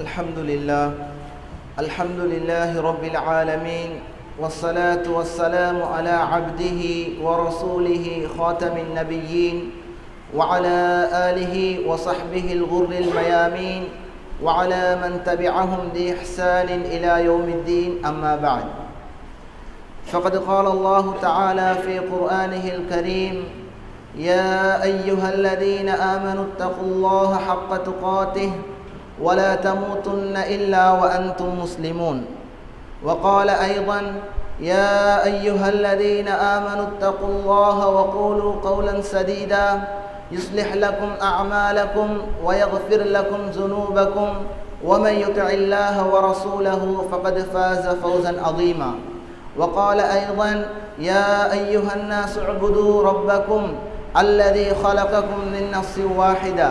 الحمد لله. الحمد لله رب العالمين. والصلاة والسلام على عبده ورسوله خاتم النبيين وعلى آله وصحبه الغر الميامين وعلى من تبعهم بإحسان إلى يوم الدين. أما بعد. فقد قال الله تعالى في قرآنه الكريم يا أيها الذين آمنوا اتقوا الله حق تقاته ولا تموتن إلا وأنتم مسلمون. وقال أيضا يا أيها الذين آمنوا اتقوا الله وقولوا قولا سديدا. يصلح لكم أعمالكم ويغفر لكم ذنوبكم. ومن يطع الله ورسوله فقد فاز فوزا عظيما. وقال أيضا يا أيها الناس اعبدوا ربكم الذي خلقكم من نفس واحدة.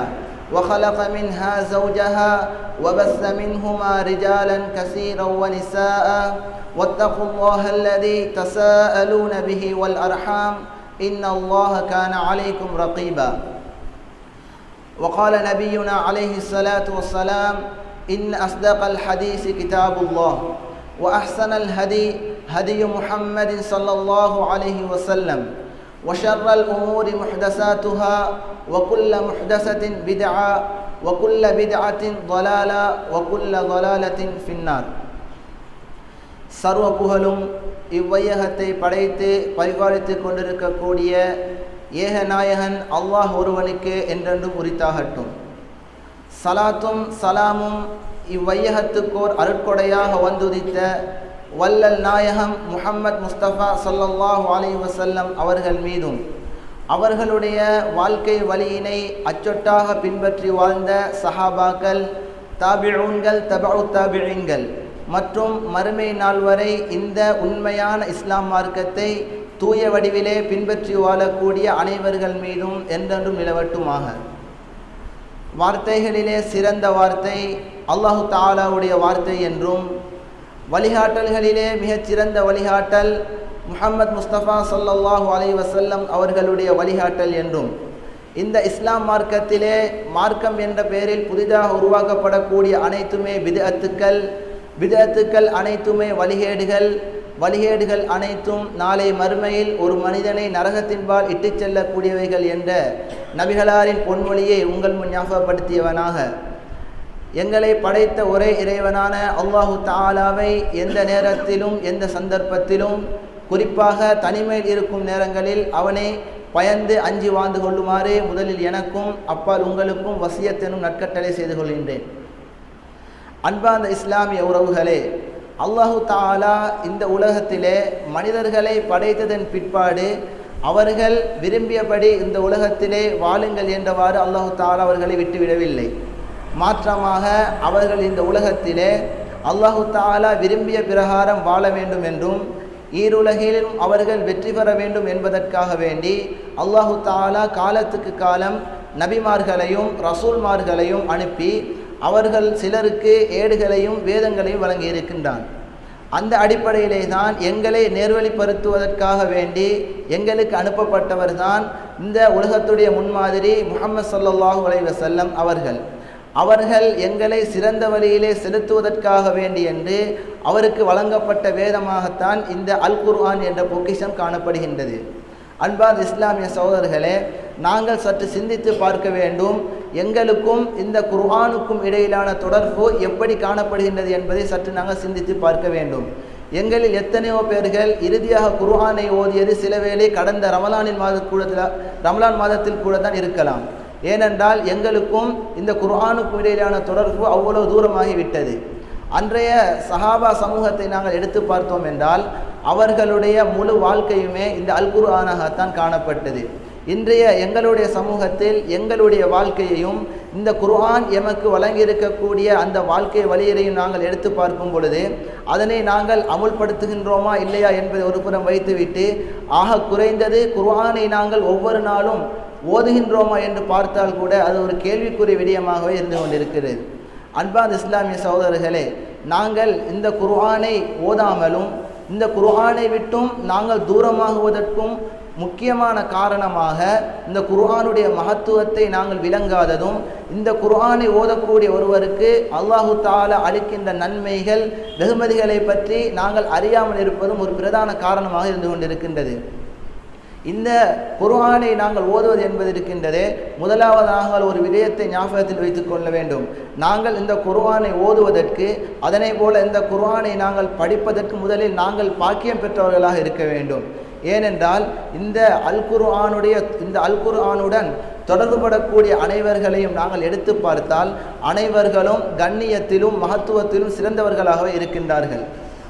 وخلق منها زوجها وبث منهما رجالا كثيرا ونساء. واتقوا الله الذي تساءلون به والأرحام. إن الله كان عليكم رقيبا. وقال نبينا عليه الصلاة والسلام إن أصدق الحديث كتاب الله وأحسن الهدي هدي محمد صلى الله عليه وسلم. وشر الأمور محدثاتها وكل محدثة بدعة وكل بدعة ضلالة وكل ضلالة في النار சர்வ புகழும் இவ்வையகத்தை படைத்து பரிபாலித்து கொண்டிருக்கக்கூடிய ஏகநாயகன் அல்லாஹ் ஒருவனுக்கு என்றென்றும் உரித்தாகட்டும் சலாத்தும் சலாமும் இவ்வையகத்துக்கோர் அருட்கொடையாக வந்துதித்த வல்லல் நாயகம் முஹம்மத் முஸ்தபா சல்லல்லாஹு அலி வசல்லம் அவர்கள் மீதும் அவர்களுடைய வாழ்க்கை வழியினை அச்சொட்டாக பின்பற்றி வாழ்ந்த சஹாபாக்கள் தாபிழூன்கள் தபு தாபிழீன்கள் மற்றும் மறுமை நாள் வரை இந்த உண்மையான இஸ்லாம் மார்க்கத்தை தூய வடிவிலே பின்பற்றி வாழக்கூடிய அனைவர்கள் மீதும் என்றென்றும் நிலவட்டுமாக. வார்த்தைகளிலே சிறந்த வார்த்தை அல்லாஹு தாலாவுடைய வார்த்தை என்றும் வழிகாட்டல்களிலே மிகச்சிறந்த வழிகாட்டல் முகமது முஸ்தபா சொல்லல்லாஹு அலை வசல்லம் அவர்களுடைய வழிகாட்டல் என்றும் இந்த இஸ்லாம் மார்க்கத்திலே மார்க்கம் என்ற பெயரில் புதிதாக உருவாக்கப்படக்கூடிய அனைத்துமே விதத்துக்கள் விதத்துக்கள் அனைத்துமே வழிகேடுகள் வழிகேடுகள் அனைத்தும் நாளை மறுமையில் ஒரு மனிதனை நரகத்தின்பால் இட்டுச் செல்லக்கூடியவைகள் என்ற நபிகளாரின் பொன்மொழியை உங்கள் முன் ஞாபகப்படுத்தியவனாக எங்களை படைத்த ஒரே இறைவனான அல்லாஹு தாலாவை எந்த நேரத்திலும் எந்த சந்தர்ப்பத்திலும் குறிப்பாக தனிமையில் இருக்கும் நேரங்களில் அவனை பயந்து அஞ்சி வாழ்ந்து கொள்ளுமாறு முதலில் எனக்கும் அப்பால் உங்களுக்கும் வசியத்தெனும் நற்கட்டளை செய்து கொள்கின்றேன். அன்பார்ந்த இஸ்லாமிய உறவுகளே அல்லாஹு தாலா இந்த உலகத்திலே மனிதர்களை படைத்ததன் பிற்பாடு அவர்கள் விரும்பியபடி இந்த உலகத்திலே வாழுங்கள் என்றவாறு அல்லாஹு தாலா அவர்களை விட்டுவிடவில்லை. மாற்றமாக அவர்கள் இந்த உலகத்திலே அல்லாஹு தாலா விரும்பிய பிரகாரம் வாழ வேண்டும் என்றும் ஈருலகிலும் அவர்கள் வெற்றி பெற வேண்டும் என்பதற்காக வேண்டி அல்லாஹு தாலா காலத்துக்கு காலம் நபிமார்களையும் ரசூல்மார்களையும் அனுப்பி அவர்கள் சிலருக்கு ஏடுகளையும் வேதங்களையும் வழங்கி இருக்கின்றான் அந்த அடிப்படையிலே தான் எங்களை நேர்வழிப்படுத்துவதற்காக வேண்டி எங்களுக்கு அனுப்பப்பட்டவர் தான் இந்த உலகத்துடைய முன்மாதிரி முகமது சல்லாஹூ அலைவசல்லம் அவர்கள். அவர்கள் எங்களை சிறந்த வழியிலே செலுத்துவதற்காக வேண்டி என்று அவருக்கு வழங்கப்பட்ட வேதமாகத்தான் இந்த அல் குர்ஆன் என்ற பொக்கிஷம் காணப்படுகின்றது. அன்பார் இஸ்லாமிய சகோதரர்களே நாங்கள் சற்று சிந்தித்து பார்க்க வேண்டும் எங்களுக்கும் இந்த குர்ஆனுக்கும் இடையிலான தொடர்பு எப்படி காணப்படுகின்றது என்பதை சற்று நாங்கள் சிந்தித்து பார்க்க வேண்டும். எங்களில் எத்தனையோ பேர்கள் இறுதியாக குர்ஆனை ஓதியது சில வேளை கடந்த ரமலானின் மாத கூட ரமலான் மாதத்தில் கூட தான் இருக்கலாம். ஏனென்றால் எங்களுக்கும் இந்த குர்ஆனுக்கும் இடையிலான தொடர்பு அவ்வளவு தூரமாகிவிட்டது. அன்றைய சஹாபா சமூகத்தை நாங்கள் எடுத்து பார்த்தோம் என்றால் அவர்களுடைய முழு வாழ்க்கையுமே இந்த அல் குர்ஆனாகத்தான் காணப்பட்டது. இன்றைய எங்களுடைய சமூகத்தில் எங்களுடைய வாழ்க்கையையும் இந்த குர்ஆன் எமக்கு வழங்கியிருக்கக்கூடிய அந்த வாழ்க்கை வழியிலையும் நாங்கள் எடுத்து பார்க்கும் பொழுது அதனை நாங்கள் அமுல்படுத்துகின்றோமா இல்லையா என்பதை ஒரு புறம் வைத்துவிட்டு ஆக குறைந்தது குர்ஆனை நாங்கள் ஒவ்வொரு நாளும் ஓதுகின்றோமா என்று பார்த்தால் கூட அது ஒரு கேள்விக்குறி விடயமாகவே இருந்து கொண்டிருக்கிறது. அன்பாத் இஸ்லாமிய சகோதரர்களே நாங்கள் இந்த குர்ஆனை ஓதாமலும் இந்த குர்ஆனை விட்டும் நாங்கள் தூரமாகுவதற்கும் முக்கியமான காரணமாக இந்த குர்ஆனுடைய மகத்துவத்தை நாங்கள் விளங்காததும் இந்த குர்ஆனை ஓதக்கூடிய ஒருவருக்கு அல்லாஹு தாலா அளிக்கின்ற நன்மைகள் வெகுமதிகளை பற்றி நாங்கள் அறியாமல் இருப்பதும் ஒரு பிரதான காரணமாக இருந்து கொண்டிருக்கின்றது. இந்த குர்ஆனை நாங்கள் ஓதுவது என்பது இருக்கின்றதே முதலாவதாக ஒரு விடயத்தை ஞாபகத்தில் வைத்துக் கொள்ள வேண்டும். நாங்கள் இந்த குர்ஆனை ஓதுவதற்கு அதனை போல இந்த குர்ஆனை நாங்கள் படிப்பதற்கு முதலில் நாங்கள் பாக்கியம் பெற்றவர்களாக இருக்க வேண்டும். ஏனென்றால் இந்த அல் குர்ஆனுடைய இந்த அல் குர்ஆனுடன் தொடர்புபடக்கூடிய அனைவர்களையும் நாங்கள் எடுத்து பார்த்தால் அனைவர்களும் கண்ணியத்திலும் மகத்துவத்திலும் சிறந்தவர்களாகவே இருக்கின்றார்கள்.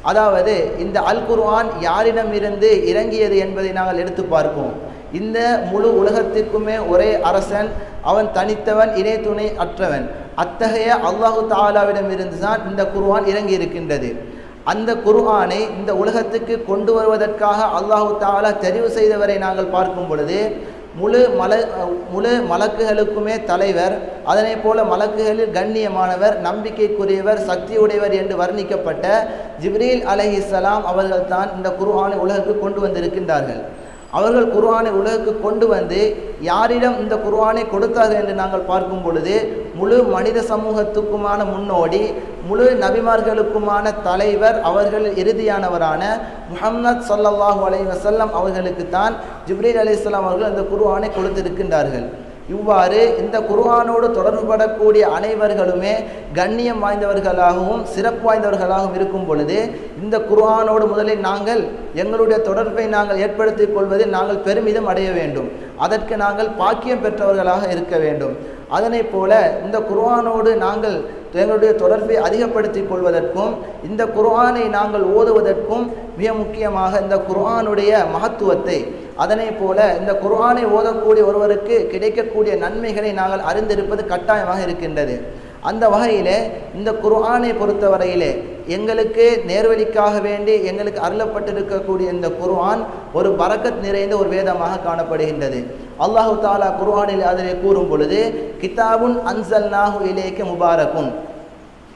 அதாவது இந்த அல் குர்ஆன் யாரிடமிருந்து இறங்கியது என்பதை நாங்கள் எடுத்து பார்ப்போம். இந்த முழு உலகத்திற்குமே ஒரே அரசன் அவன் தனித்தவன் இணை துணை அற்றவன். அத்தகைய அல்லாஹு தாலாவிடமிருந்து தான் இந்த குர்ஆன் இறங்கி இருக்கின்றது. அந்த குர்ஆனை இந்த உலகத்துக்கு கொண்டு வருவதற்காக அல்லாஹு தாலா தெரிவு செய்தவரை நாங்கள் பார்க்கும் பொழுது முழு மல முழு மலக்குகளுக்குமே தலைவர் அதனை போல மலக்குகளில் கண்ணியமானவர் நம்பிக்கைக்குரியவர் சக்தியுடையவர் என்று வர்ணிக்கப்பட்ட ஜிப்ரீல் அலைஹிஸ்ஸலாம் அவர்கள்தான் இந்த குர்ஆனை உலகுக்கு கொண்டு வந்திருக்கின்றார்கள். அவர்கள் குர்ஆனை உலகுக்கு கொண்டு வந்து யாரிடம் இந்த குர்ஆனை கொடுத்தார்கள் என்று நாங்கள் பார்க்கும் பொழுது முழு மனித சமூகத்துக்குமான முன்னோடி முழு நபிமார்களுக்குமான தலைவர் அவர்கள் இறுதியானவரான முஹம்மத் சல்லாஹூ அலைஹி வஸல்லம் அவர்களுக்கு தான் ஜிப்ரீல் அலைஹிஸ்ஸலாம் அவர்கள் இந்த குர்ஆனை கொடுத்திருக்கின்றார்கள். இவ்வாறு இந்த குர்ஆனோடு தொடர்புபடக்கூடிய அனைவர்களுமே கண்ணியம் வாய்ந்தவர்களாகவும் சிறப்பு வாய்ந்தவர்களாகவும் இருக்கும் பொழுது இந்த குர்ஆனோடு முதலில் நாங்கள் எங்களுடைய தொடர்பை நாங்கள் ஏற்படுத்திக் கொள்வதில் நாங்கள் பெருமிதம் அடைய வேண்டும். அதற்கு நாங்கள் பாக்கியம் பெற்றவர்களாக இருக்க வேண்டும். அதனைப் போல இந்த குர்ஆனோடு நாங்கள் எங்களுடைய தொடர்பை அதிகப்படுத்திக் கொள்வதற்கும் இந்த குர்ஆனை நாங்கள் ஓதுவதற்கும் மிக முக்கியமாக இந்த குர்ஆனுடைய மகத்துவத்தை அதனை போல இந்த குர்ஆனை ஓதக்கூடிய ஒருவருக்கு கிடைக்கக்கூடிய நன்மைகளை நாங்கள் அறிந்திருப்பது கட்டாயமாக இருக்கின்றது. அந்த வகையிலே இந்த குர்ஆனை பொறுத்தவரையிலே எங்களுக்கு நேர்வழிக்காக வேண்டி எங்களுக்கு அருளப்பட்டிருக்கக்கூடிய இந்த குர்ஆன் ஒரு பரக்கத் நிறைந்த ஒரு வேதமாக காணப்படுகின்றது. அல்லாஹு தாலா குர்ஆனில் அதிலே கூறும் பொழுது கிதாபுன் அன்சல்நாஹு இலேக்கு முபாரக்குன்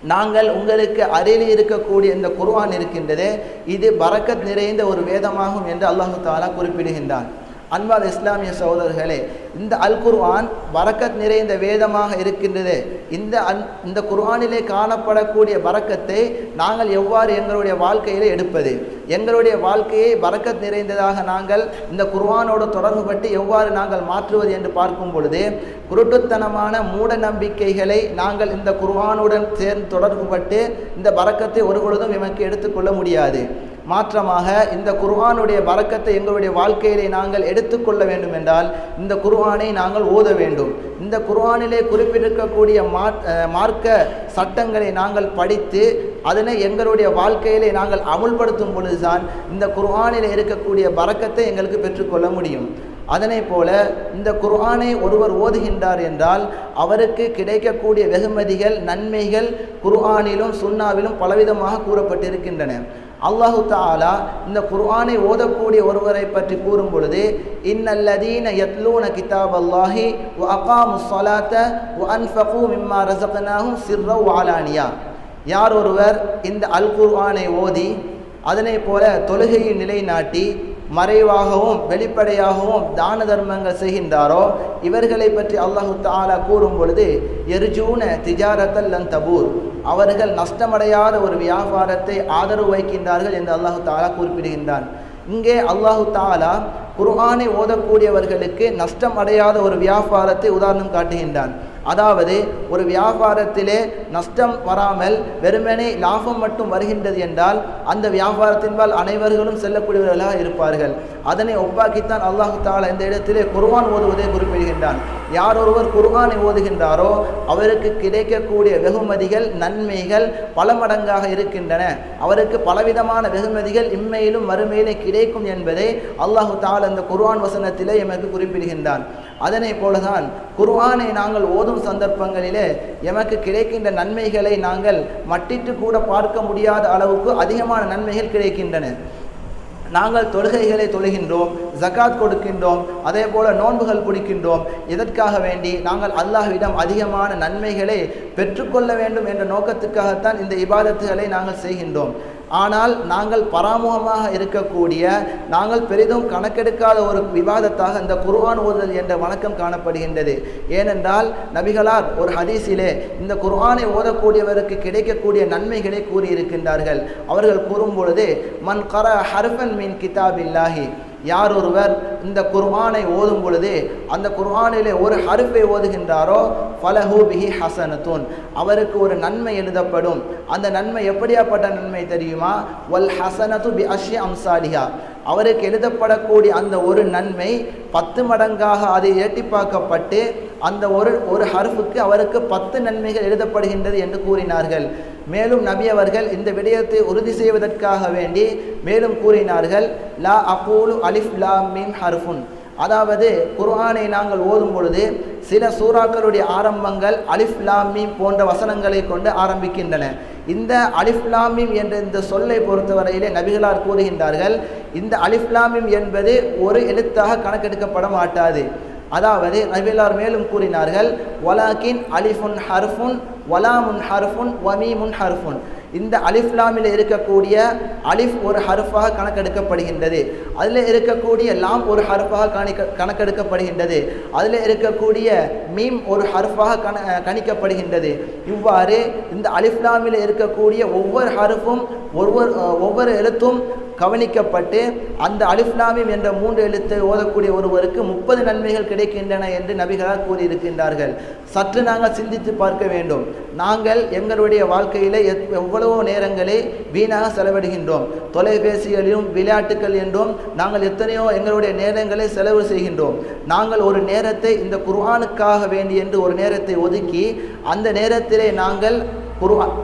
நாங்கள் உங்களுக்கு அருகில் இருக்கக்கூடிய இந்த குர்வான் இருக்கின்றது இது பரக்கத் நிறைந்த ஒரு வேதமாகும் என்று அல்லாஹு தாலா குறிப்பிடுகின்றான். அன்பார் இஸ்லாமிய சகோதரர்களே இந்த அல் குர்ஆன் வரக்கத் நிறைந்த வேதமாக இருக்கின்றது. இந்த அன் இந்த குர்ஆனிலே காணப்படக்கூடிய வரக்கத்தை நாங்கள் எவ்வாறு எங்களுடைய வாழ்க்கையில் எடுப்பது? எங்களுடைய வாழ்க்கையை வரக்கத் நிறைந்ததாக நாங்கள் இந்த குர்ஆனோடு தொடர்புபட்டு எவ்வாறு நாங்கள் மாற்றுவது என்று பார்க்கும் பொழுது குருட்டுத்தனமான மூட நம்பிக்கைகளை நாங்கள் இந்த குர்ஆனுடன் சேர்ந்து தொடர்புபட்டு இந்த வரக்கத்தை ஒரு பொழுதும் எமக்கு எடுத்துக்கொள்ள முடியாது. மாற்றமாக இந்த குர்ஆனுடைய பரக்கத்தை எங்களுடைய வாழ்க்கையிலே நாங்கள் எடுத்துக்கொள்ள வேண்டும் என்றால் இந்த குர்ஆனை நாங்கள் ஓத வேண்டும். இந்த குர்ஆனிலே குறிப்பிட்டிருக்கக்கூடிய மார்க்க சட்டங்களை நாங்கள் படித்து அதனை எங்களுடைய வாழ்க்கையிலே நாங்கள் அமுல்படுத்தும் பொழுதுதான் இந்த குர்ஆனில் இருக்கக்கூடிய பரக்கத்தை எங்களுக்கு பெற்றுக்கொள்ள முடியும். அதனை போல இந்த குர்ஆனை ஒருவர் ஓதுகின்றார் என்றால் அவருக்கு கிடைக்கக்கூடிய வெகுமதிகள் நன்மைகள் குர்ஆனிலும் சுன்னாவிலும் பலவிதமாக கூறப்பட்டிருக்கின்றன. அல்லாஹு தாலா இந்த குர்ஆனை ஓதக்கூடிய ஒருவரை பற்றி கூறும் பொழுது இன்னல்லதீன யத்லூன கிதாப் அல்லாஹி வ அகாமு சலாத்த வ அன்ஃபகு மிம்மா ரசகனாகும் சிர்ரவ் வாலானியா யார் ஒருவர் இந்த அல் குர்ஆனை ஓதி அதனை போல தொழுகையை நிலைநாட்டி மறைவாகவும் வெளிப்படையாகவும் தான தர்மங்கள் செய்கின்றாரோ இவர்களை பற்றி அல்லாஹு தாலா கூறும் பொழுது எருஜூன திஜாரத்தல் தபூர். அவர்கள் நஷ்டமடையாத ஒரு வியாபாரத்தை ஆதரவு வைக்கின்றார்கள் என்று அல்லாஹு தாலா குறிப்பிடுகின்றான். இங்கே அல்லாஹு தாலா குர்ஆனை ஓதக்கூடியவர்களுக்கு நஷ்டம் அடையாத ஒரு வியாபாரத்தை உதாரணம் காட்டுகின்றான். அதாவது ஒரு வியாபாரத்திலே நஷ்டம் வராமல் வெறுமனே லாபம் மட்டும் வருகின்றது என்றால் அந்த வியாபாரத்தின்பால் அனைவர்களும் செல்லக்கூடியவர்களாக இருப்பார்கள். அதனை ஒப்பாக்கித்தான் அல்லாஹு தாலா இந்த இடத்திலே குர்வான் ஓதுவதை குறிப்பிடுகின்றான். யார் ஒருவர் குர்ஆனை ஓதுகின்றாரோ அவருக்கு கிடைக்கக்கூடிய வெகுமதிகள் நன்மைகள் பல மடங்காக இருக்கின்றன. அவருக்கு பலவிதமான வெகுமதிகள் இம்மையிலும் மறுமையிலும் கிடைக்கும் என்பதை அல்லாஹு தால் இந்த குர்வான் வசனத்திலே எமக்கு குறிப்பிடுகின்றான். அதனை போலதான் குர்வானை நாங்கள் ஓதும் சந்தர்ப்பங்களிலே எமக்கு கிடைக்கின்ற நன்மைகளை நாங்கள் மட்டிட்டு கூட பார்க்க முடியாத அளவுக்கு அதிகமான நன்மைகள் கிடைக்கின்றன. நாங்கள் தொழுகைகளை தொழுகின்றோம் ஜக்காத் கொடுக்கின்றோம் அதே போல நோன்புகள் பிடிக்கின்றோம் இதற்காக வேண்டி? நாங்கள் அல்லாஹ்விடம் அதிகமான நன்மைகளை பெற்றுக்கொள்ள வேண்டும் என்ற நோக்கத்துக்காகத்தான் இந்த இபாதத்துகளை நாங்கள் செய்கின்றோம். ஆனால் நாங்கள் பராமுகமாக இருக்கக்கூடிய நாங்கள் பெரிதும் கணக்கெடுக்காத ஒரு விவாதத்தாக இந்த குர்ஆன் ஓதுதல் என்ற வணக்கம் காணப்படுகின்றது. ஏனென்றால் நபிகளார் ஒரு ஹதீஸிலே இந்த குர்ஆனை ஓதக்கூடியவருக்கு கிடைக்கக்கூடிய நன்மைகளை கூறியிருக்கின்றார்கள். அவர்கள் கூறும் பொழுது மன் கர ஹர்ஃபன் மின் கிதாபில்லாஹி. யார் ஒருவர் இந்த குர்ஆனை ஓதும் பொழுது அந்த குர்ஆனிலே ஒரு ஹருப்பை ஓதுகின்றாரோ? ஃபலஹூ பிஹி ஹசனத்துன். அவருக்கு ஒரு நன்மை எழுதப்படும். அந்த நன்மை எப்படியாப்பட்ட நன்மை தெரியுமா? வல் ஹசனத்து பி அஷ்ய அம்சாலிஹா. அவருக்கு எழுதப்படக்கூடிய அந்த ஒரு நன்மை பத்து மடங்காக அது ஏட்டிப்பாக்கப்பட்டு அந்த ஒரு ஒரு ஹர்ஃபுக்கு அவருக்கு பத்து நன்மைகள் எழுதப்படுகின்றது என்று கூறினார்கள். மேலும் நபி அவர்கள் இந்த விடயத்தை உறுதி செய்வதற்காக வேண்டி மேலும் கூறினார்கள் லா அகூலு அலிஃப் லா மின் ஹர்ஃபுன். அதாவது குர்ஆனை நாங்கள் ஓதும் பொழுது சில சூறாக்களுடைய ஆரம்பங்கள் அலிஃப் லாமீம் போன்ற வசனங்களை கொண்டு ஆரம்பிக்கின்றன. இந்த அலிஃப் லாமீம் என்ற இந்த சொல்லை பொறுத்தவரையிலே நபிகளார் கூறுகின்றார்கள் இந்த அலிஃப் லாமீம் என்பது ஒரு எழுத்தாக கணக்கெடுக்கப்பட மாட்டாது. அதாவது நபிகளார் மேலும் கூறினார்கள் வலாக்கின் அலிஃபுன் ஹர்ஃபுன் வலாமுன் ஹர்ஃபுன் வமீமுன் ஹர்ஃபுன். இந்த அலிஃப்லாமில் இருக்கக்கூடிய அலிஃப் ஒரு ஹர்ஃபாக கணக்கெடுக்கப்படுகின்றது. அதில் இருக்கக்கூடிய லாம் ஒரு ஹர்ஃபாக கணிக்க கணக்கெடுக்கப்படுகின்றது. அதில் இருக்கக்கூடிய மீம் ஒரு ஹர்ஃபாக கண கணிக்கப்படுகின்றது. இவ்வாறு இந்த அலிஃப்லாமில் இருக்கக்கூடிய ஒவ்வொரு ஹர்ஃபும் ஒவ்வொரு ஒவ்வொரு எழுத்தும் கவனிக்கப்பட்டு அந்த அலிஃப்லாமிம் என்ற மூன்று எழுத்தை ஓதக்கூடிய ஒருவருக்கு முப்பது நன்மைகள் கிடைக்கின்றன என்று நபிகளார் கூறியிருக்கின்றார்கள். சற்று நாங்கள் சிந்தித்து பார்க்க வேண்டும். நாங்கள் எங்களுடைய வாழ்க்கையில் எவ்வளவோ நேரங்களை வீணாக செலவிடுகின்றோம். தொலைபேசிகளிலும் விளையாட்டுகள் என்றும் நாங்கள் எத்தனையோ எங்களுடைய நேரங்களை செலவு செய்கின்றோம். நாங்கள் ஒரு நேரத்தை இந்த குர்ஆனுக்காக வேண்டி என்று ஒரு நேரத்தை ஒதுக்கி அந்த நேரத்திலே நாங்கள் குர்ஆன்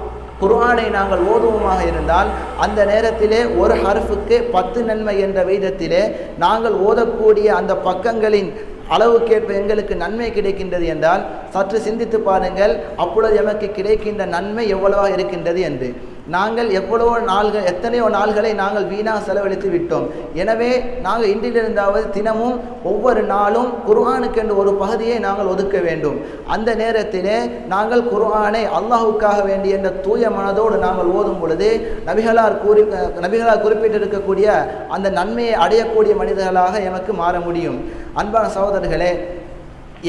குர்ஆனை நாங்கள் ஓதுவோமாக இருந்தால் அந்த நேரத்திலே ஒரு ஹர்ஃபுக்கு பத்து நன்மை என்ற வீதத்திலே நாங்கள் ஓதக்கூடிய அந்த பக்கங்களின் அளவுக்கேற்ப எங்களுக்கு நன்மை கிடைக்கின்றது என்றால் சற்று சிந்தித்து பாருங்கள் அப்பொழுது எமக்கு கிடைக்கின்ற நன்மை எவ்வளவாக இருக்கின்றது என்று. நாங்கள் எவ்வளவோ நாள்கள் எத்தனையோ நாள்களை நாங்கள் வீணாக செலவழித்து விட்டோம். எனவே நாங்கள் இன்றிலிருந்தாவது தினமும் ஒவ்வொரு நாளும் குர்ஆனுக்கென்று ஒரு பகுதியை நாங்கள் ஒதுக்க வேண்டும். அந்த நேரத்திலே நாங்கள் குர்ஆனை அல்லாஹுக்காக வேண்டிய என்ற தூய மனதோடு நாங்கள் ஓதும் பொழுது நபிகளார் கூறி நபிகளார் குறிப்பிட்டிருக்கக்கூடிய அந்த நன்மையை அடையக்கூடிய மனிதர்களாக எமக்கு மாற முடியும். அன்பான சகோதரர்களே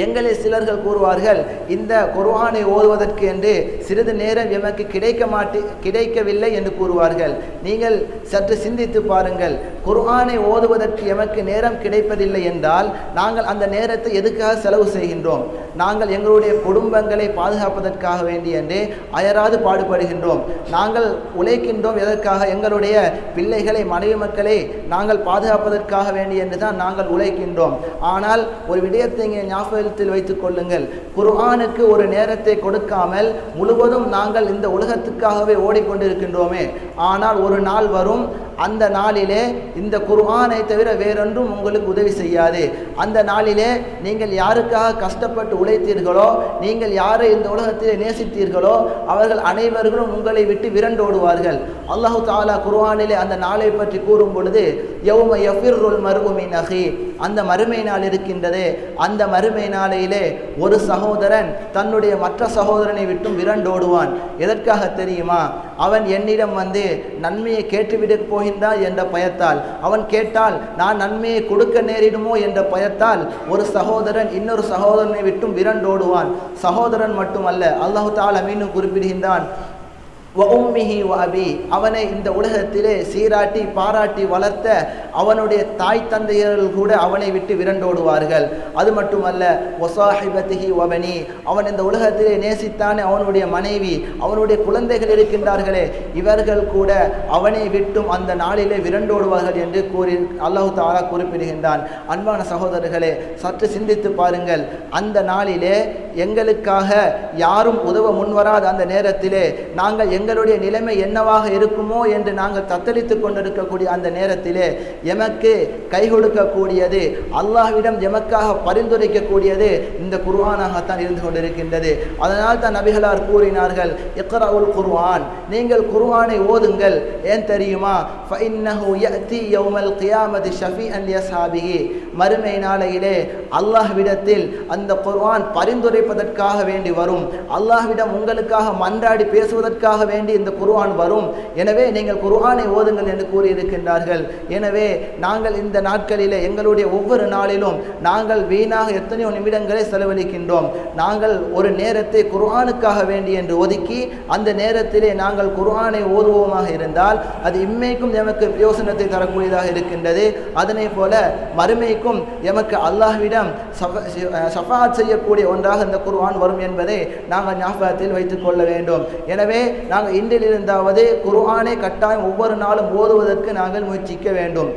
எங்களில் சிலர்கள் கூறுவார்கள் இந்த குர்ஆனை ஓதுவதற்கு என்று சிறிது நேரம் எமக்கு கிடைக்க மாட்டி கிடைக்கவில்லை என்று கூறுவார்கள். நீங்கள் சற்று சிந்தித்து பாருங்கள் குர்ஆனை ஓதுவதற்கு எமக்கு நேரம் கிடைப்பதில்லை என்றால் நாங்கள் அந்த நேரத்தை எதுக்காக செலவு செய்கின்றோம்? நாங்கள் எங்களுடைய குடும்பங்களை பாதுகாப்பதற்காக வேண்டி என்று அயராது பாடுபடுகின்றோம். நாங்கள் உழைக்கின்றோம் எதற்காக? எங்களுடைய பிள்ளைகளை மனைவி மக்களை நாங்கள் பாதுகாப்பதற்காக வேண்டி என்று தான் நாங்கள் உழைக்கின்றோம். ஆனால் ஒரு விடயத்தை இங்கே ஞாபகத்தில் வைத்துக் கொள்ளுங்கள். குர்ஆனுக்கு ஒரு நேரத்தை கொடுக்காமல் முழுவதும் நாங்கள் இந்த உலகத்துக்காகவே ஓடிக்கொண்டிருக்கின்றோமே. ஆனால் ஒரு நாள் வரும் அந்த நாளிலே இந்த குர்ஆனை தவிர வேறொன்றும் உங்களுக்கு உதவி செய்யாது. அந்த நாளிலே நீங்கள் யாருக்காக கஷ்டப்பட்டு உழைத்தீர்களோ நீங்கள் யாரை இந்த உலகத்தில் நேசித்தீர்களோ அவர்கள் அனைவர்களும் உங்களை விட்டு விரண்டோடுவார்கள் அல்லாஹு தாலா குர்ஆனிலே அந்த நாளை பற்றி கூறும் பொழுது யௌம யஃபிர்ருல் மருகுமி நகி அந்த மறுமை நாள் இருக்கின்றது. அந்த மறுமை நாளையிலே ஒரு சகோதரன் தன்னுடைய மற்ற சகோதரனை விட்டும் விரண்டோடுவான் எதற்காக தெரியுமா? அவன் என்னிடம் வந்து நன்மையை கேட்டுவிடப் போகின்றான் என்ற பயத்தால். அவன் கேட்டால் நான் நன்மையை கொடுக்க நேரிடுமோ என்ற பயத்தால் ஒரு சகோதரன் இன்னொரு சகோதரனை விட்டும் விரண்டோடுவான். சகோதரன் மட்டுமல்ல அல்லாஹு தாலா மீண்டும் குறிப்பிடுகின்றான் உம்மிஹி அபி. அவனை இந்த உலகத்திலே சீராட்டி பாராட்டி வளர்த்த அவனுடைய தாய் தந்தையர்கள் கூட அவனை விட்டு விரண்டோடுவார்கள். அது மட்டுமல்ல ஒசாஹிபத்திஹி வபனி அவன் இந்த உலகத்திலே நேசித்தானே அவனுடைய மனைவி அவனுடைய குழந்தைகள் இருக்கின்றார்களே இவர்கள் கூட அவனை விட்டும் அந்த நாளிலே விரண்டோடுவார்கள் என்று கூறி அல்லாஹு தாலா குறிப்பிடுகின்றான். அன்பான சகோதரர்களே சற்று சிந்தித்து பாருங்கள். அந்த நாளிலே எங்களுக்காக யாரும் உதவ முன்வராத அந்த நேரத்திலே நாங்கள் எங்களுடைய நிலைமை என்னவாக இருக்குமோ என்று நாங்கள் தத்தளித்து கொண்டிருக்கக்கூடிய அந்த நேரத்திலே எமக்கு கை கொடுக்கக்கூடியது அல்லாஹ்விடம் எமக்காக பரிந்துரைக்கக்கூடியது இந்த குர்வானாகத்தான் இருந்து கொண்டிருக்கின்றது. அதனால் தான் நபிகளார் கூறினார்கள் இக்ரவுல் குருவான் நீங்கள் குர்வானை ஓதுங்கள். ஏன் தெரியுமா? மறுமை நாளையிலே அல்லாஹ்விடத்தில் அந்த குர்ஆன் கேட்பதற்காக வேண்டி வரும். அல்லாஹ்விடம் உங்களுக்காக மன்றாடி பேசுவதற்காக வேண்டி இந்த குர்ஆன் வரும். எனவே நீங்கள் குர்ஆனை ஓதுங்கள் என்று கூறியிருக்கின்றார்கள். எனவே நாங்கள் இந்த நாட்களிலே எங்களுடைய ஒவ்வொரு நாளிலும் நாங்கள் வீணாக எத்தனையோ நிமிடங்களை செலவழிக்கின்றோம். நாங்கள் ஒரு நேரத்தை குர்ஆனுக்காக வேண்டி என்று ஒதுக்கி அந்த நேரத்திலே நாங்கள் குர்ஆனை ஓதுவோமாக இருந்தால் அது இம்மைக்கும் எமக்கு பிரயோசனத்தை தரக்கூடியதாக இருக்கின்றது. அதனை போல மறுமைக்கும் எமக்கு அல்லாஹ்விடம் சஃபாத் செய்யக்கூடிய ஒன்றாக இந்த குர்ஆன் வரும் என்பதை நாங்கள் ஞாபகத்தில் வைத்துக் கொள்ள வேண்டும். எனவே நாங்கள் இன்றிலிருந்தாவது குர்ஆனை கட்டாயம் ஒவ்வொரு நாளும் ஓதுவதற்கு நாங்கள் முயற்சிக்க வேண்டும்.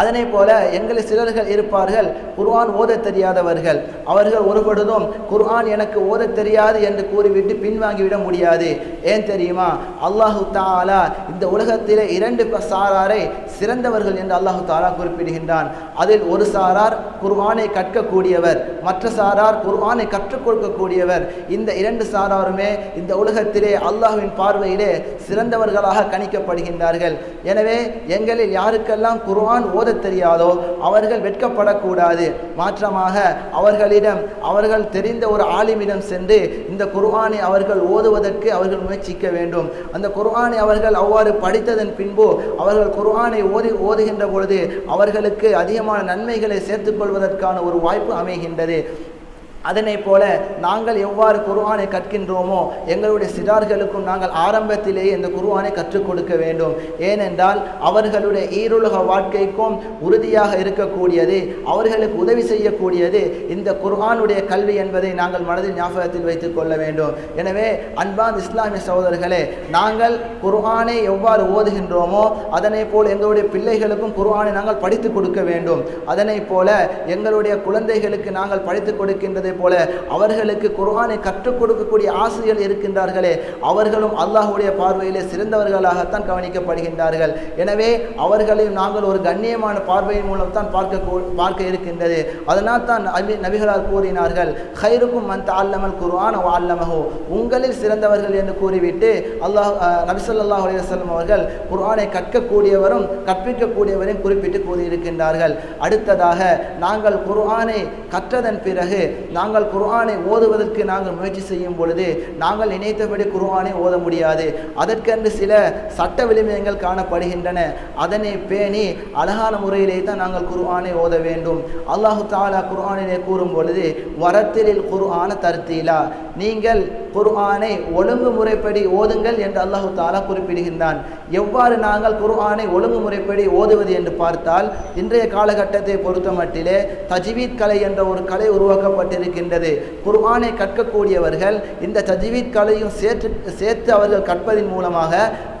அதனை போல எங்களை சிலர்கள் இருப்பார்கள். குர்ஆன் ஓதத் தெரியாதவர்கள். அவர்கள் ஒருபொழுதும் குர்ஆன் எனக்கு ஓத தெரியாது என்று கூறிவிட்டு பின்வாங்கிவிட முடியாது. ஏன் தெரியுமா? அல்லாஹு தாலா இந்த உலகத்திலே இரண்டு சாராரை சிறந்தவர்கள் என்று அல்லாஹு தாலா குறிப்பிடுகின்றான். அதில் ஒரு சாரார் குர்ஆனை கற்கக்கூடியவர் மற்ற சாரார் குர்ஆனை கற்றுக் கொடுக்கக்கூடியவர். இந்த இரண்டு சாராருமே இந்த உலகத்திலே அல்லாஹுவின் பார்வையிலே சிறந்தவர்களாக கணிக்கப்படுகின்றார்கள். எனவே எங்களில் யாருக்கெல்லாம் குர்ஆன் ஓத தெரியாதோ அவர்கள் வெட்கப்படக்கூடாது. மாற்றமாக அவர்களிடம் அவர்கள் தெரிந்த ஒரு ஆலிமிடம் சென்று இந்த குர்ஆனை அவர்கள் ஓதுவதற்கு அவர்கள் முயற்சிக்க வேண்டும். அந்த குர்ஆனை அவர்கள் அவ்வாறு படித்ததன் பின்பு அவர்கள் குர்ஆனை ஓதி ஓதுகின்ற பொழுது அவர்களுக்கு அதிகமான நன்மைகளை சேர்த்துக் கொள்வதற்கான ஒரு வாய்ப்பு அமைகின்றது. அதனை போல நாங்கள் எவ்வாறு குர்ஆனை கற்கின்றோமோ எங்களுடைய சிறார்களுக்கும் நாங்கள் ஆரம்பத்திலேயே இந்த குர்ஆனை கற்றுக் கொடுக்க வேண்டும். ஏனென்றால் அவர்களுடைய ஈருலக வாழ்க்கைக்கும் உறுதியாக இருக்கக்கூடியது அவர்களுக்கு உதவி செய்யக்கூடியது இந்த குர்ஆனுடைய கல்வி என்பதை நாங்கள் மனதில் ஞாபகத்தில் வைத்துக் கொள்ள வேண்டும். எனவே அன்பான் இஸ்லாமிய சகோதரர்களே நாங்கள் குர்ஆனை எவ்வாறு ஓதுகின்றோமோ அதனை போல் எங்களுடைய பிள்ளைகளுக்கும் குர்ஆனை நாங்கள் படித்துக் கொடுக்க வேண்டும். அதனை போல எங்களுடைய குழந்தைகளுக்கு நாங்கள் படித்துக் கொடுக்கின்றது போல அவர்களுக்கு குர்ஆனை கற்றுக் கொடுக்கக்கூடிய ஆசிரியர்கள் இருக்கின்றார்களே அவர்களும் அல்லாஹுடைய பார்வையிலே சிறந்தவர்களாகத்தான் கவனிக்கப்படுகின்றார்கள். எனவே அவர்களையும் நாங்கள் ஒரு கண்ணியமான பார்வையின் மூலம் தான் பார்க்க பார்க்க இருக்கின்றது. அதனால் தான் நபி- நபிகளார் கூறினார்கள் ஹைருக்கும் மந்த் அல்லமல் குர்ஆன் அல்லமஹோ. உங்களில் சிறந்தவர்கள் என்று கூறிவிட்டு அல்லாஹ் நபிசல்லாஹ் அலையம் அவர்கள் குர்ஆனை கற்கக்கூடியவரும் கற்பிக்கக்கூடியவரையும் குறிப்பிட்டு கூறியிருக்கின்றார்கள். அடுத்ததாக நாங்கள் குர்ஆனை கற்றதன் பிறகு நாங்கள் குர்ஆனை ஓதுவதற்கு நாங்கள் முயற்சி செய்யும் பொழுது நாங்கள் நினைத்தபடி குர்ஆனை ஓத முடியாது. அதற்கென்று சில சட்ட விளிமயங்கள் காணப்படுகின்றன. அதனை பேணி அழகான முறையிலே தான் நாங்கள் குர்ஆனை ஓத வேண்டும். அல்லாஹு தாலா குர்ஆனிலே கூறும் பொழுது வரத்திலில் குர்ஆன தருத்தீலா? நீங்கள் குர்ஆனை ஒழுங்குமுறைப்படி ஓதுங்கள் என்று அல்லாஹு தாலா குறிப்பிடுகின்றான். எவ்வாறு நாங்கள் குர்ஆனை ஒழுங்குமுறைப்படி ஓதுவது என்று பார்த்தால் இன்றைய காலகட்டத்தை பொறுத்த மட்டிலே தஜ்வீத் கலை என்ற ஒரு கலை உருவாக்கப்பட்டிருக்கின்றது. குர்ஆனை கற்கக்கூடியவர்கள் இந்த தஜ்வீத் கலையும் சேர்த்து சேர்த்து அவர்கள் கற்பதின் மூலமாக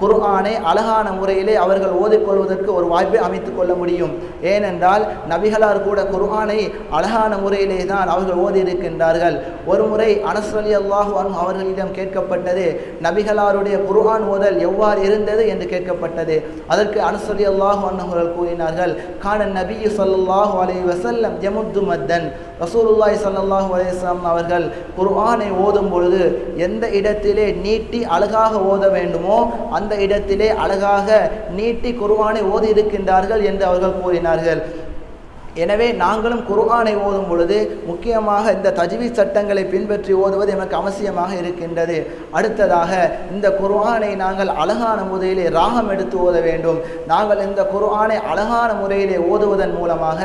குர்ஆனை அழகான முறையிலே அவர்கள் ஓதிக்கொள்வதற்கு ஒரு வாய்ப்பை அமைத்துக் கொள்ள முடியும். ஏனென்றால் நபிகளார் கூட குர்ஆனை அழகான முறையிலே தான் அவர்கள் ஓதியிருக்கின்றார்கள். ஒரு முறை அனஸ்ரலி ரதி அல்லாஹு அன் அவர்களிடம் கேட்கப்பட்டது. நபிகளாருடைய குர்ஆன் ஓதல் எவ்வாறு இருந்தது என்று கேட்கப்பட்டது. அதற்கு அனுசரி அல்லாஹு அன்னவர்கள் கூறினார்கள் காண நபி சொல்லாஹு அலைஹி வசல்லம் ஜமுத்து மத்தன். ரசூலுல்லாய் சல்லாஹூ அலைஹி அவர்கள் குர்ஆனை ஓதும் பொழுது எந்த இடத்திலே நீட்டி அழகாக ஓத வேண்டுமோ அந்த இடத்திலே அழகாக நீட்டி குர்ஆனை ஓதி இருக்கின்றார்கள் என்று அவர்கள் கூறினார்கள். எனவே நாங்களும் குர்ஆனை ஓதும் பொழுது முக்கியமாக இந்த தஜ்வீத் சட்டங்களை பின்பற்றி ஓதுவது எமக்கு அவசியமாக இருக்கின்றது. அடுத்ததாக இந்த குர்ஆனை நாங்கள் அழகான முறையிலே ராகம் எடுத்து ஓத வேண்டும். நாங்கள் இந்த குர்ஆனை அழகான முறையிலே ஓதுவதன் மூலமாக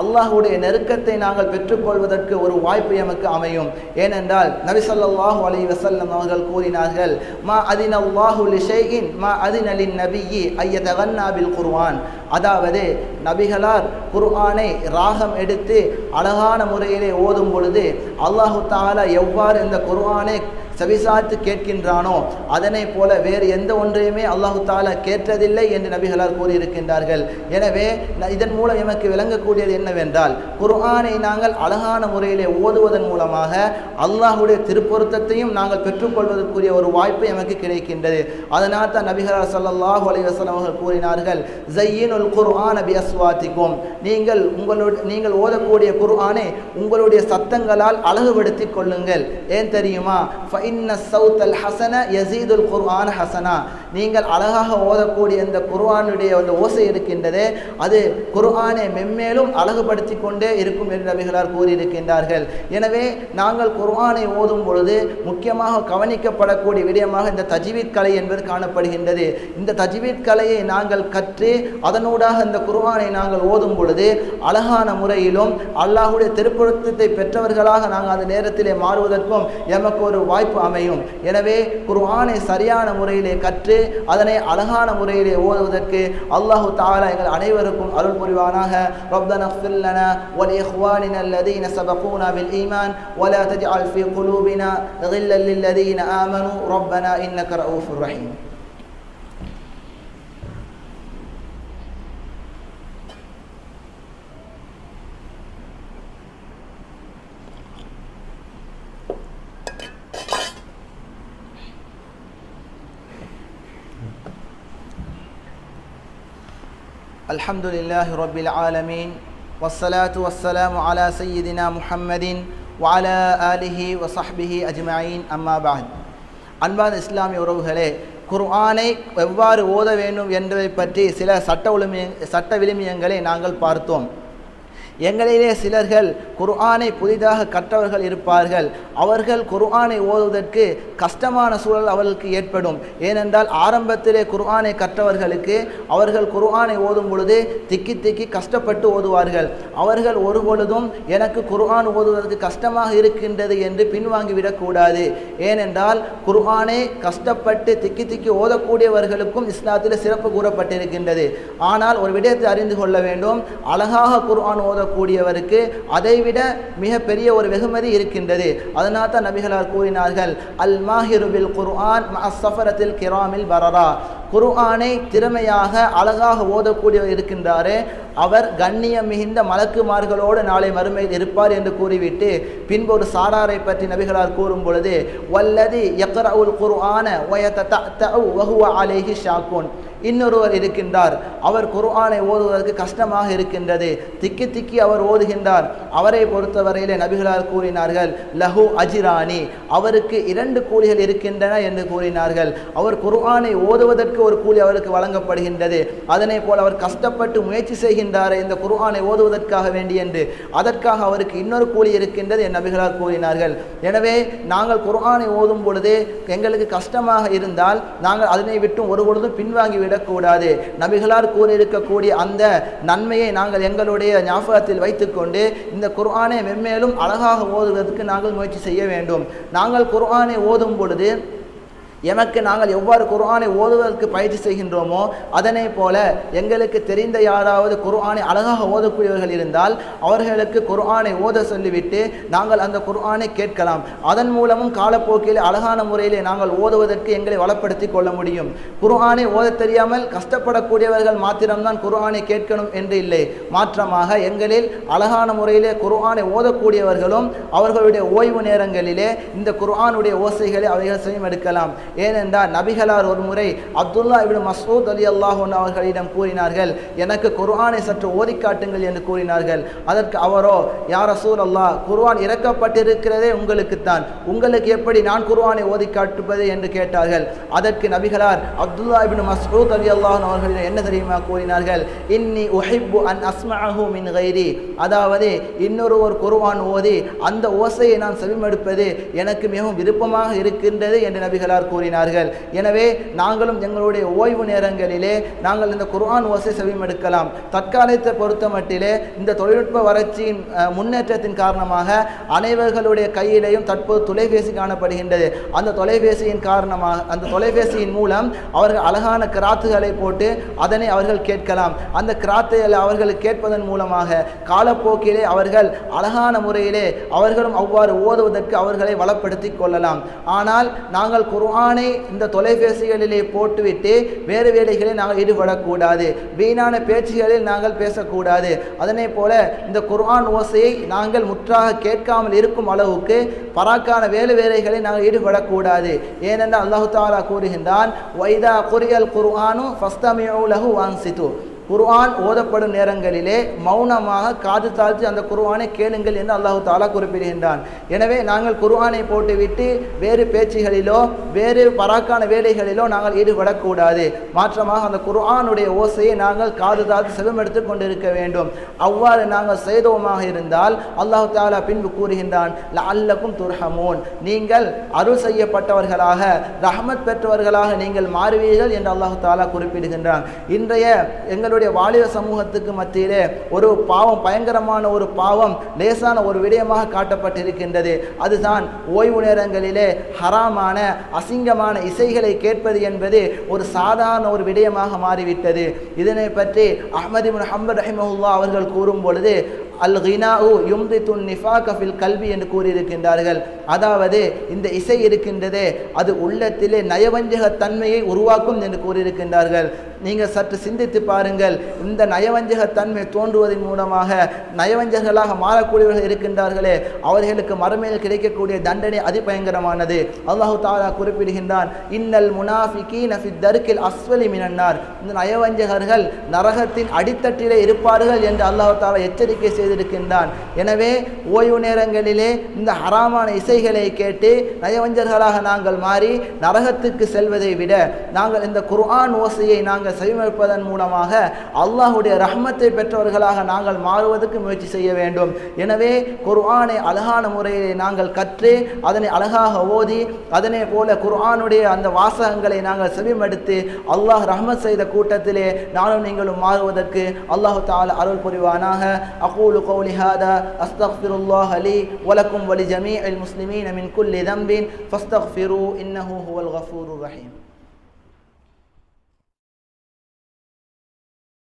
அல்லாஹுடைய நெருக்கத்தை நாங்கள் பெற்றுக்கொள்வதற்கு ஒரு வாய்ப்பு எமக்கு அமையும். ஏனென்றால் நபி அலி வசல்லம் அவர்கள் கூறினார்கள் மா அதினல்லாஹு லிஷேயின் மா அதினலின் நபியி ஐய தகன்னாபில் குர்ஆன். அதாவது நபிகளார் குர்ஆனை ராகம் எடுத்து அழகான முறையிலே ஓதும் பொழுது அல்லாஹு தாலா எவ்வாறு இந்த குர்ஆனை செவிசாய்த்து கேட்கின்றானோ அதனை போல வேறு எந்த ஒன்றையுமே அல்லாஹு தாலா கேட்டதில்லை என்று நபிகளார் கூறியிருக்கின்றார்கள். எனவே ந- இதன் மூலம் எமக்கு விளங்கக்கூடியது என்னவென்றால் குர்ஆனை நாங்கள் அழகான முறையிலே ஓதுவதன் மூலமாக அல்லாஹுடைய திருப்பொருத்தத்தையும் நாங்கள் பெற்றுக்கொள்வதற்குரிய ஒரு வாய்ப்பு எமக்கு கிடைக்கின்றது. அதனால் தான் நபிகளார் சல்லாஹூ அலைஹி வஸல்லம் அவர்கள் கூறினார்கள் ஜையினுல் குர்ஆன அபி அஸ்வாத்திக்கும். நீங்கள் உங்களுடைய நீங்கள் ஓதக்கூடிய குர்ஆனை உங்களுடைய சத்தங்களால் அழகுபடுத்திக் கொள்ளுங்கள். ஏன் தெரியுமா? இன்ன சௌத்தல் ஹசன யசீதுல் குர்ஆன் ஹசனா நீங்கள் அழகாக ஓதக்கூடிய இந்த குர்ஆனுடைய அந்த ஓசை இருக்கின்றது. அது குர்ஆனை மென்மேலும் அழகுபடுத்தி கொண்டே இருக்கும் என்று நபிகளார் கூறியிருக்கின்றார்கள். எனவே நாங்கள் குர்ஆனை ஓதும் பொழுது முக்கியமாக கவனிக்கப்படக்கூடிய விடயமாக இந்த தஜ்வீத் கலை என்பது காணப்படுகின்றது. இந்த தஜ்வீத் கலையை நாங்கள் கற்று அதனூடாக இந்த குர்ஆனை நாங்கள் ஓதும் பொழுது அழகான முறையிலும் அல்லாஹுடைய திருப்பொருத்தத்தை பெற்றவர்களாக நாங்கள் அந்த நேரத்திலே மாறுவதற்கும் எமக்கு ஒரு வாய்ப்பு அமையும் எனவே குர்ஆனை சரியான முறையிலே கற்று அதனை அழகான முறையிலே ஓதுவதற்கு அல்லாஹு தாலா எங்கள் அனைவருக்கும் அருள் புரிவானாக ربنا اغفر لنا ولإخواننا الذين سبقونا بالإيمان ولا تجعل في قلوبنا غلا للذين آمنوا ربنا إنك رؤوف رحيم الحمد لله رب العالمين والصلاة والسلام على سيدنا محمد وعلى آله وصحبه أجمعين أما بعد அன்பான இஸ்லாமிய உறவுகளே குர்ஆனை எவ்வாறு ஓத வேண்டும் என்பதை பற்றி சில சட்ட ஒழுமிய சட்ட விழுமியங்களை நாங்கள் பார்த்தோம் எங்களிலே சிலர்கள் குர்ஆனை புதிதாக கற்றவர்கள் இருப்பார்கள். அவர்கள் குர்ஆனை ஓதுவதற்கு கஷ்டமான சூழல் அவர்களுக்கு ஏற்படும். ஏனென்றால் ஆரம்பத்திலே குர்ஆனை கற்றவர்களுக்கு அவர்கள் குர்ஆனை ஓதும் பொழுது திக்கி திக்கி கஷ்டப்பட்டு ஓதுவார்கள். அவர்கள் ஒரு பொழுதும் எனக்கு குர்ஆன் ஓதுவதற்கு கஷ்டமாக இருக்கின்றது என்று பின்வாங்கிவிடக்கூடாது ஏனென்றால் குர்ஆனை கஷ்டப்பட்டு திக்கி திக்கி ஓதக்கூடியவர்களுக்கும் இஸ்லாத்தில் சிறப்பு கூறப்பட்டிருக்கின்றது. ஆனால் ஒரு விடயத்தை அறிந்து கொள்ள வேண்டும். அழகாக குர்ஆன் கூடியவருக்கு அதைவிட மிக பெரிய ஒரு வெகுமதி இருக்கின்றது. அதனால் தான் நபிகளார் கூறினார்கள் அல் மாஹிருபில் குர்ஆன் சஃபரத்தில் கிராமில் பரரா. குர்ஆனை திறமையாக அழகாக ஓதக்கூடியவர் இருக்கின்றாரே அவர் கண்ணியம் மிகுந்த மலக்குமார்களோடு நாளை மறுமையில் இருப்பார் என்று கூறிவிட்டு பின்பு ஒரு சாராரை பற்றி நபிகளார் கூறும் பொழுது வல்லதி யக்ரவுல் குர்ஆன வஹுவ அலேஹி ஷாக்கூன். இன்னொருவர் இருக்கின்றார். அவர் குர்ஆனை ஓதுவதற்கு கஷ்டமாக இருக்கின்றது. திக்கி திக்கி அவர் ஓதுகின்றார். அவரை பொறுத்தவரையிலே நபிகளார் கூறினார்கள் லஹு அஜிரானி. அவருக்கு இரண்டு கூலிகள் இருக்கின்றன என்று கூறினார்கள். அவர் குர்ஆனை ஓதுவதற்கு ஒரு கூலி அவருக்கு வழங்கப்படுகின்றது. அதனை போல் அவர் கஷ்டப்பட்டு முயற்சி செய்கின்றாரே இந்த குர்ஆனை ஓதுவதற்காக வேண்டி என்று. அதற்காக அவருக்கு இன்னொரு கூலி இருக்கின்றது என் நபிகளார் கூறினார்கள். எனவே நாங்கள் குர்ஆனை ஓதும் பொழுது எங்களுக்கு கஷ்டமாக இருந்தால் நாங்கள் அதனை விட்டு ஒரு பொழுதும் பின்வாங்கிவிட விடக்கூடாது. நபிகளார் கூறியிருக்கக்கூடிய அந்த நன்மையை நாங்கள் எங்களுடைய ஞாபகத்தில் வைத்துக்கொண்டு இந்த குர்ஆனை மென்மேலும் அழகாக ஓதுவதற்கு நாங்கள் முயற்சி செய்ய வேண்டும். நாங்கள் குர்ஆனை ஓதும் பொழுது எமக்கு நாங்கள் எவ்வாறு குர்ஆனை ஓதுவதற்கு பயிற்சி செய்கின்றோமோ அதனை போல எங்களுக்கு தெரிந்த யாராவது குர்ஆனை அழகாக ஓதக்கூடியவர்கள் இருந்தால் அவர்களுக்கு குர்ஆனை ஓத சொல்லிவிட்டு நாங்கள் அந்த குர்ஆனை கேட்கலாம். அதன் மூலமும் காலப்போக்கில் அழகான முறையிலே நாங்கள் ஓதுவதற்கு எங்களை வளப்படுத்தி கொள்ள முடியும். குர்ஆனை ஓத தெரியாமல் கஷ்டப்படக்கூடியவர்கள் மாத்திரம்தான் குர்ஆனை கேட்கணும் என்று இல்லை. மாற்றமாக எங்களில் அழகான முறையிலே குர்ஆனை ஓதக்கூடியவர்களும் அவர்களுடைய ஓய்வு நேரங்களிலே இந்த குர்ஆனுடைய ஓசைகளை அவைகள் செவிமெடுக்கலாம் ஏனென்றால் நபிகளார் ஒரு முறை அப்துல்லா இபின் மசூத் அலி அல்லாஹூன் அவர்களிடம் கூறினார்கள் எனக்கு குர்ஆனை சற்று ஓதி காட்டுங்கள் என்று கூறினார்கள். அதற்கு அவரோ யார் ரசூல் அல்லாஹ் குர்ஆன் இறக்கப்பட்டிருக்கிறதே உங்களுக்குத்தான். உங்களுக்கு எப்படி நான் குர்ஆனை ஓதி காட்டுவது? என்று கேட்டார்கள். அதற்கு நபிகளார் அப்துல்லா இபின் மசூத் அலி அல்லாஹூன் அவர்களிடம் என்ன தெரியுமா? கூறினார்கள் இன்னி உஹிப்பு அன் அஸ்மஹு மின் கைரி. அதாவது இன்னொரு ஒரு குர்ஆன் ஓதி அந்த ஓசையை நான் செவிமடுப்பது எனக்கு மிகவும் விருப்பமாக இருக்கின்றது என்று நபிகளார் கூறி கூறினார்கள். எனவே நாங்களும் எங்களுடைய ஓய்வு நேரங்களிலே நாங்கள் இந்த குர்ஆன் ஓசை செவிமெடுக்கலாம் தற்காலத்தை பொறுத்த மட்டிலே இந்த தொழில்நுட்ப வளர்ச்சியின் முன்னேற்றத்தின் காரணமாக அனைவர்களுடைய கையிலேயும் தற்போது தொலைபேசி காணப்படுகின்றது. அந்த தொலைபேசியின் காரணமாக அந்த தொலைபேசியின் மூலம் அவர்கள் அழகான கிராத்துகளை போட்டு அதனை அவர்கள் கேட்கலாம். அந்த கிராத்தை அவர்கள் கேட்பதன் மூலமாக காலப்போக்கிலே அவர்கள் அழகான முறையிலே அவர்களும் அவ்வாறு ஓதுவதற்கு அவர்களை வளப்படுத்தி கொள்ளலாம். ஆனால் நாங்கள் குர்ஆன் இந்த தொலைபேசிகளிலே போட்டுவிட்டு வேறு வேலைகளில் நாங்கள் ஈடுபடக்கூடாது. வீணான பேச்சுகளில் நாங்கள் பேசக்கூடாது. அதனை போல இந்த குர்ஆன் ஓசையை நாங்கள் முற்றாக கேட்காமல் இருக்கும் அளவுக்கு பராக்கான வேலை வேலைகளில் நாங்கள் ஈடுபடக்கூடாது. ஏனென்றால் அல்லாஹு தாலா கூறுகின்றான் வைதா குரியல் குர்ஆனு ஃபஸ்தமியூலஹு வான்சித்து குர்ஆன் ஓதப்படும் நேரங்களிலே மௌனமாக காது தாழ்த்து அந்த குர்ஆனை கேளுங்கள் என்று அல்லாஹு தாலா குறிப்பிடுகின்றான். எனவே நாங்கள் குர்ஆனை போட்டுவிட்டு வேறு பேச்சுகளிலோ வேறு பராக்கான வேலைகளிலோ நாங்கள் ஈடுபடக்கூடாது. மாற்றமாக அந்த குர்ஆனுடைய ஓசையை நாங்கள் காது தாழ்த்து செவமெடுத்து கொண்டிருக்க வேண்டும். அவ்வாறு நாங்கள் செய்தோமாக இருந்தால் அல்லாஹு தாலா பின்பு கூறுகின்றான் அல்லக்கும் துர்ஹமூன். நீங்கள் அருள் செய்யப்பட்டவர்களாக ரஹமத் பெற்றவர்களாக நீங்கள் மாறுவீர்கள் என்று அல்லாஹு தாலா குறிப்பிடுகின்றான். இன்றைய எங்களுடைய வாலிப சமூகத்துக்கு மத்தியிலே ஒரு பாவம் பயங்கரமான ஒரு பாவம் லேசான ஒரு விடயமாக காட்டப்பட்டிருக்கின்றது. அதுதான் ஓய்வு நேரங்களிலே ஹராமான அசிங்கமான இசைகளை கேட்பது என்பது ஒரு சாதாரண ஒரு விடயமாக மாறிவிட்டது. இதனை பற்றி அஹ்மது இப்னு ஹம்பர் ரஹிமஹுல்லா அவர்கள் கூறும் பொழுது அல் கினாவு யும்தித்துன் நிஃபாக ஃபில் கல்வி என்று கூறியிருக்கின்றார்கள். அதாவது இந்த இசை இருக்கின்றதே அது உள்ளத்திலே நயவஞ்சக தன்மையை உருவாக்கும் என்று கூறியிருக்கின்றார்கள். நீங்கள் சற்று சிந்தித்து பாருங்கள். இந்த நயவஞ்சக தன்மை தோன்றுவதன் மூலமாக நயவஞ்சகர்களாக மாறக்கூடியவர்கள் இருக்கின்றார்களே. அவர்களுக்கு மறுமையில் கிடைக்கக்கூடிய தண்டனை அதிபயங்கரமானது. அல்லாஹு தாலா குறிப்பிடுகின்றான் இன்னல் முனாஃபிகி நஃபி தர்கில் அஸ்வலி மினன்னார். இந்த நயவஞ்சகர்கள் நரகத்தின் அடித்தட்டிலே இருப்பார்கள் என்று அல்லாஹு தாலா எச்சரிக்கை செய்திருக்கின்றான். எனவே ஓய்வு நேரங்களிலே இந்த ஹராமான இசைகளை கேட்டு நயவஞ்சர்களாக நாங்கள் மாறி நரகத்துக்கு செல்வதை விட நாங்கள் இந்த குர்ஆன் ஓசையை நாங்கள் செவிமடுப்பதன் மூலமாக அல்லாஹுடைய ரஹ்மத்தை பெற்றவர்களாக நாங்கள் மாறுவதற்கு முயற்சி செய்ய வேண்டும் எனவே குர்ஆனை அழகான முறையிலே நாங்கள் கற்று அதனை அழகாக ஓதி அதனை போல குர்ஆனுடைய அந்த வாசகங்களை நாங்கள் செவிமடுத்து அல்லாஹ் ரஹ்மத் செய்த கூட்டத்திலே நானும் நீங்களும் மாறுவதற்கு அல்லாஹு தால அருள் புரிவானாக أقول قولي هذا أستغفر الله لي ولكم ولجميع المسلمين من كل ذنب فاستغفروا إنه هو الغفور الرحيم